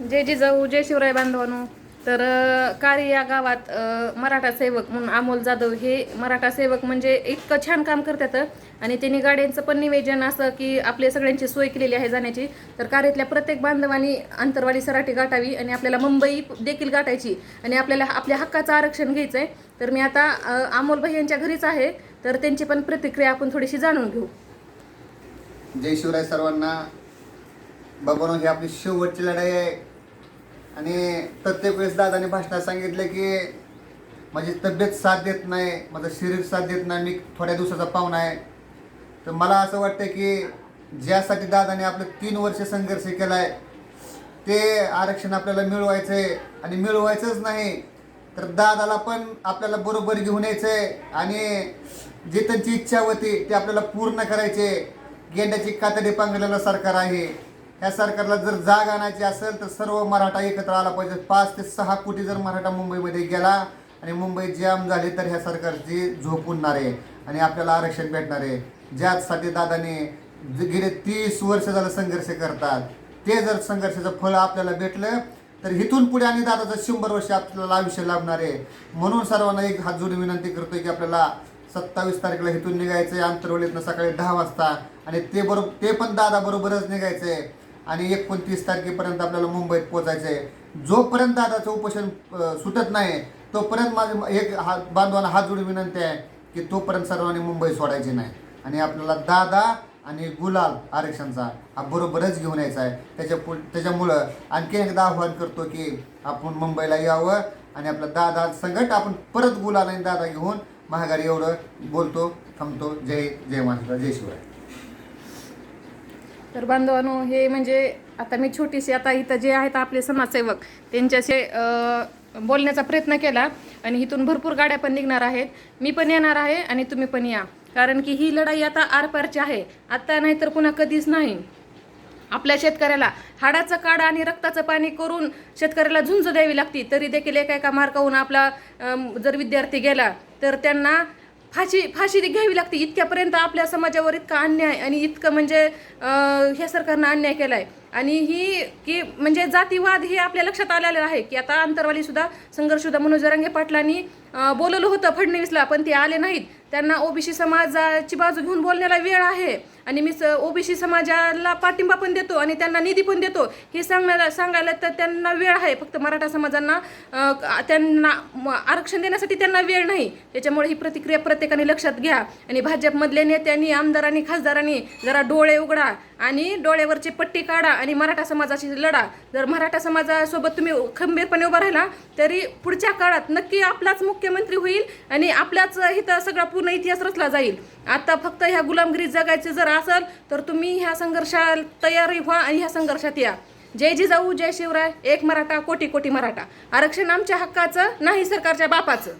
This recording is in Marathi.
जय जिजाऊ जय शिवराय बांधवानो तर अ, कारी या गावात मराठा सेवक म्हणून अमोल जाधव हे मराठा सेवक म्हणजे इतकं छान काम करतात आणि त्यांनी गाड्यांचं पण निवेदन असं की आपल्या सगळ्यांची सोय केलेली आहे जाण्याची. तर कार्यातल्या प्रत्येक बांधवांनी अंतरवाली सराठी गाठावी आणि आपल्याला मुंबई देखील गाठायची आणि आपल्याला आपल्या हक्काचं आरक्षण घ्यायचं आहे तर मी आता अमोल भाई यांच्या घरीच आहे तर त्यांची पण प्रतिक्रिया आपण थोडीशी जाणून घेऊ. जय शिवराय सर्वांना. बाबांनो ही आपली शेवटची लढाई आहे. आणि प्रत्येक वेळेस दादाने भाषणात सांगितलं की माझी तब्येत साथ देत नाही माझं शरीर साथ देत नाही मी थोड्या दिवसाचा पाहुणा आहे. तर मला असं वाटतं की ज्यासाठी दादाने आपलं तीन वर्ष संघर्ष केला आहे ते आरक्षण आपल्याला मिळवायचं आहे आणि मिळवायचंच नाही तर दादाला पण आपल्याला बरोबर घेऊन यायचं आहे आणि जे त्यांची इच्छा होती ते आपल्याला पूर्ण करायचे गेंड्याची कातडी पांघरलेलं सरकार आहे. ह्या सरकारला जर जाग आणायची असेल तर सर्व मराठा एकत्र आला पाहिजे पाच ते सहा कोटी जर मराठा मुंबईमध्ये गेला आणि मुंबई जाम झाली तर ह्या सरकारची झोप उडणार आहे आणि आपल्याला आरक्षण भेटणार आहे. ज्यासाठी दादाने जे गेले तीस वर्ष झालं संघर्ष करतात. ते जर संघर्षाचं फळ आपल्याला भेटलं तर इथून पुढे आणि दादाचं शंभर वर्ष आपल्याला आयुष्य लाभणार आहे. म्हणून सर्वांना एक हात जोडून विनंती करतोय की आपल्याला सत्तावीस तारखेला इथून निघायचं आहे आंतरवलीतनं सकाळी दहा वाजता आणि ते बरोबर ते पण दादा बरोबरच निघायचं आहे आणि एकोणतीस तारखेपर्यंत आपल्याला मुंबईत पोचायचं आहे. जोपर्यंत दादाचं उपोषण सुटत नाही तोपर्यंत माझं एक हात बांधवांना हात जोडून विनंती आहे की तोपर्यंत सर्वांनी मुंबई सोडायची नाही. आणि आपल्याला दादा आणि गुलाल आरक्षणचा हा बरोबरच घेऊन यायचा आहे. त्याच्या पु त्याच्यामुळं आणखी एकदा आव्हान करतो की आपण मुंबईला यावं आणि आपला दादा संकट आपण परत गुलाल आणि दादा घेऊन महागारी एवढं बोलतो थांबतो. जय जय महाराष्ट्र जय शिवराय. तर बांधवांनो हे म्हणजे आता मी छोटीशी आता इथं जे आहेत आपले समाजसेवक त्यांच्याशी बोलण्याचा प्रयत्न केला आणि इथून भरपूर गाड्या पण निघणार आहेत. मी पण येणार आहे आणि तुम्ही पण या. कारण की ही लढाई आता आरपारची आहे. आत्ता नाही तर पुन्हा कधीच नाही. आपल्या शेतकऱ्याला हाडाचं काढा आणि रक्ताचं पाणी करून शेतकऱ्याला झुंज द्यावी लागती. तरी देखील एका एका मार्काहून आपला जर विद्यार्थी गेला तर त्यांना फाशी फाशी घ्यावी लागते. इतक्यापर्यंत आपल्या समाजावर इतका अन्याय आणि इतकं म्हणजे ह्या सरकारनं अन्याय केला आहे आणि ही की म्हणजे जातीवाद हे आपल्या लक्षात आलेलं आहे की आता अंतरवाली सुद्धा संघर्षुद्धा मनोज जरांगे पाटलांनी बोलवलं होतं फडणवीसला पण ते आले नाहीत. त्यांना ओबीसी समाजाची बाजू घेऊन बोलण्याला वेळ आहे. आणि मी ओबीसी समाजाला पाठिंबा पण देतो आणि त्यांना निधी पण देतो. हे सांगण्याला सांगायला तर त्यांना वेळ आहे. फक्त मराठा समाजांना त्यांना आरक्षण देण्यासाठी त्यांना वेळ नाही. त्याच्यामुळे ही प्रतिक्रिया प्रत्येकाने लक्षात घ्या. आणि भाजपमधल्या नेत्यांनी आमदारांनी खासदारांनी जरा डोळे उघडा आणि डोळ्यावरची पट्टी काढा आणि मराठा समाजाशी लढा. जर मराठा समाजासोबत तुम्ही खंबीरपणे उभा राहिला तरी पुढच्या काळात नक्की आपलाच मुख्यमंत्री होईल आणि आपल्याच इथं सगळा पूर्ण इतिहास रचला जाईल. आता फक्त ह्या गुलामगिरी जगायचं जर असेल तर तुम्ही ह्या संघर्षात तयारी व्हा आणि ह्या संघर्षात या. जय जिजाऊ जय शिवराय एक मराठा कोटी कोटी मराठा. आरक्षण आमच्या हक्काचं नाही सरकारच्या बापाचं.